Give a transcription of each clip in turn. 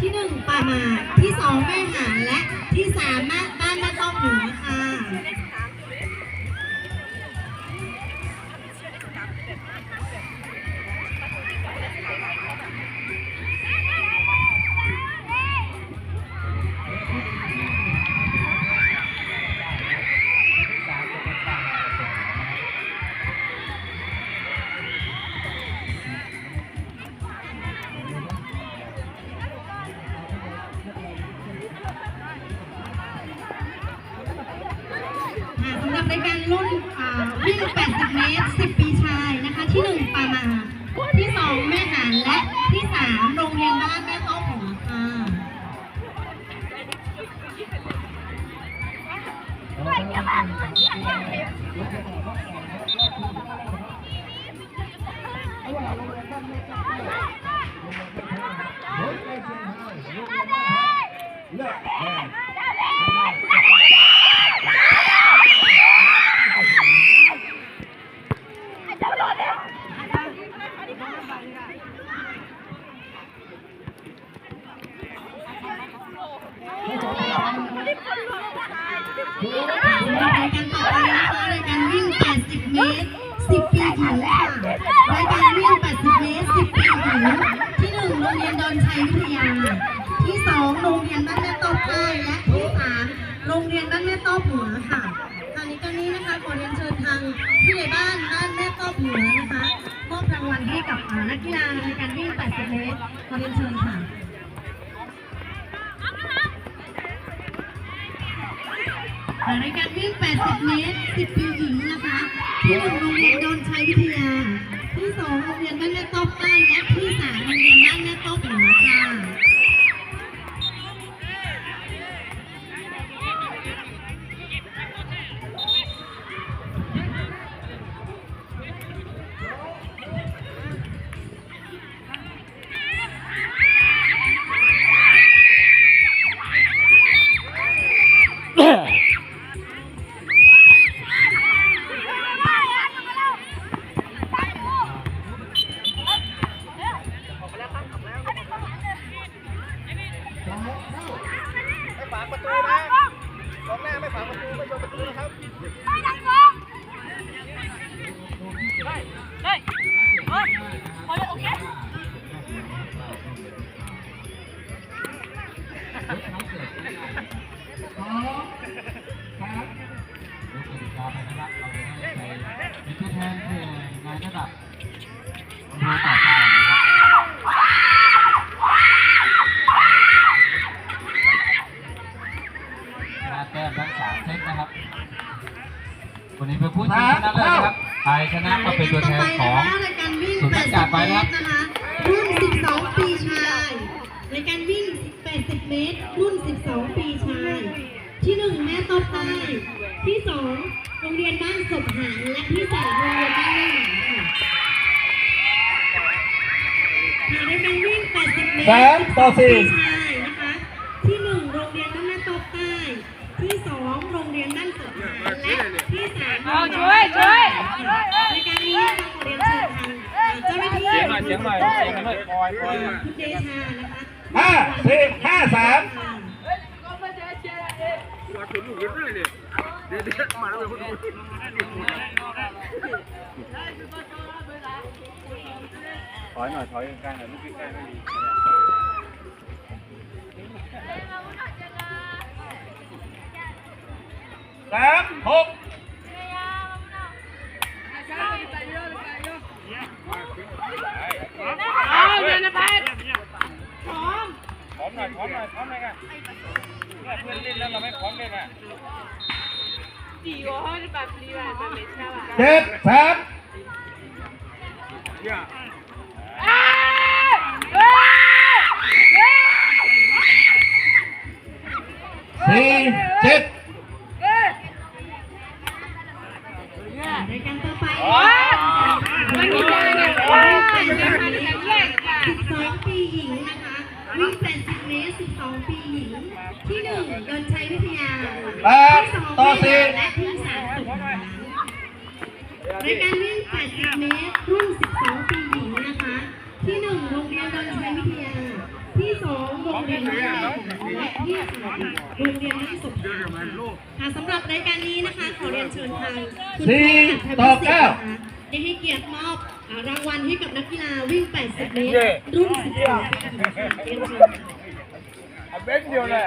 ที่หนึ่งป่ามากที่สองแม่หาและที่สามบ้าน ค่ะสำหรับรายการรุ่นอ่าวิ่ง 80 เมตร 10 ปีชายนะคะ ที่ 1ป่ามาที่ 2 แม่หานและที่ 3 โรงเรียนบ้านแม่โต๊ะหัวค่ะ อยวิทยา ที่2โรงเรียนบ้านแม่ต๊ะใต้และที่3โรงเรียนบ้านแม่ต๊ะเหนือค่ะทางนี้ตอนนี้นะคะขอเรียนเชิญทางผู้ใหญ่บ้านบ้านแม่ต๊ะเหนือนะคะมอบรางวัลให้กับนักกีฬาในการวิ่ง 80 เมตรขอเรียนเชิญค่ะรายการวิ่ง 80 เมตร 10 ปีหญิงนะคะที่หนึ่งโรงเรียนดอนชัยวิทยา ที่สองโรงเรียนบ้านแม่ต๊อบใต้และที่สาม ไปนะครับเราจะได้ไปเป็นตัวแทนเพื่อในระดับอำเภอต่อไปนะครับชนะแต้มทั้งสามเซตนะครับ วันนี้เป็นผู้ชนะเลิศนะครับใครชนะก็เป็นตัวแทนของรายการวิ่งศูนย์80อากาศไปนะครับรุ่น 12 ปีชายรายการวิ่ง 80 เมตร รุ่น 12 ปีชาย ที่หนึ่งแม่ต๊อใต้ที่สอง โรงเรียนบ้านศพหางและที่สามโรงเรียนบ้านแม่หางค่ะค่ะในการวิ่ง80เมตรสามต่อสี่ชายนะคะที่1โรงเรียนบ้านแม่ตบใต้ที่2โรงเรียนบ้านเกิดหานและที่3โรงเรีนบ้านเกิดหานในการนี้นะคะขอเรียนเชิญทางเอ่อเจ้าหน้าที่เสียงหน่อยเสียงหน่อยเสียงหน่อยคอยคอยคุณเดชานะคะห้าสี่ห้าสามค่ะมาขนลูกเยอะเลย เดี๋ยวเดี๋ยวมาแล้วไปคนดูถอยหน่อยถอยใกล้หน่อยลูกใกล้ไม่มีสามหกเอาเดินไปพร้อมหน่อยพร้อมหน่อยพร้อมหน่อยกันเนี่ยเพื่อนเล่นแล้วเราไม่พร้อมเล่นอะ เจ็ดสามเนี่ยอ้าเอ้ยสี่เจ็ดเอ้ยรายการต่อไปมันมีอะไรเนี่ยว้าวมันมีอะไรแยกกัน12 ปีหญิงนะคะวิ่ง80เมตร12 ปีหญิง ที่1เดินชัยวิทยา แปด ที่สอง ต่อสี่และที่สามสุดท้ายรายการวิ่ง 80 เมตร รุ่น 12 ปีหญิงนะคะ ที่ 1 โรงเรียนดอนชัยวิทยา ที่ 2 โรงเรียนบ้านนาหอมและที่สองโรงเรียนบ้านสมค่ะสำหรับรายการนี้นะคะ ขอเรียนเชิญทางคุณสี่แม่ต่อเก้าได้ให้เกียรติมอบอ่ารางวัลให้กับนักกีฬาวิ่ง 80 เมตร รุ่น 12 ปีค่ะเรียนเชิญค่ะเอาเบ็ดเดียวเลย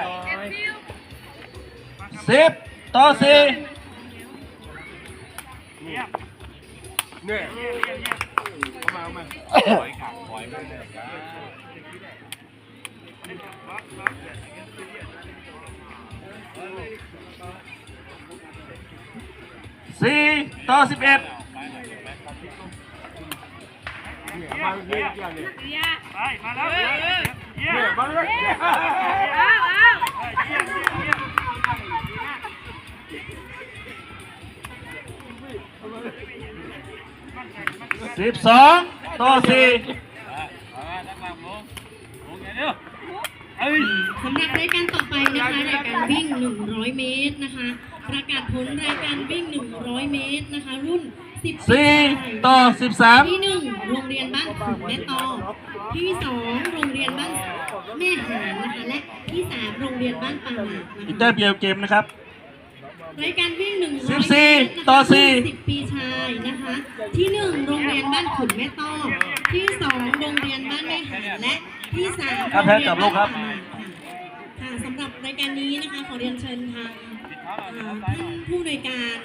สิบ ต่อสี่เนี่ยเอามาเอามาสี่ต่อสิบ สิบสองต่อสี่สำหรับรายการต่อไปนะคะรายการวิ่ง 100 เมตรนะคะ ประกาศผลรายการวิ่ง 100 เมตรนะคะ รุ่น10สี่ต่อสิบสามที่ 1 โรงเรียนบ้านขุนแม่ตอที่ 2 โรงเรียนบ้านแม่หานนะคะ และที่ 3 โรงเรียนบ้านปางหมากอินนะเตอคะร์เบียเกมนะครับ รายการวิ่ง 100สิบสี่เมตรนะคะต่อสี่รุ่น10 ปีชาย นะคะ ที่ 1 โรงเรียนบ้านขุนแม่ตอที่ 2 โรงเรียนบ้านแม่หานและที่3ครับแพทย์กับลูกครับโงเยนานปางหมากค่ะค่ะสำหรับรายการนี้นะคะขอเรียนเชิญทางอ่าท่านผู้ในวยการ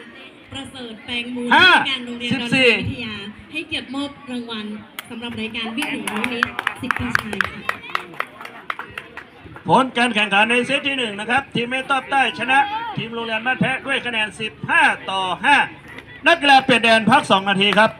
ประเสริฐแปลงมูลห้าการโรงเรียนสิบดอนสี่ วิทยา ให้เกียรติมอบรางวัลสำหรับรายการวิ่ง100เมตร10ปีชายค่ะ ผลการแข่งขันในเซตที่หนึ่งนะครับ ทีมเมตอบใต้ชนะ ทีมโรงเรียนบ้านแพะด้วยคะแนน 15 ต่อ 5 นักกีฬาเปลี่ยนแดนพักสองนาทีครับ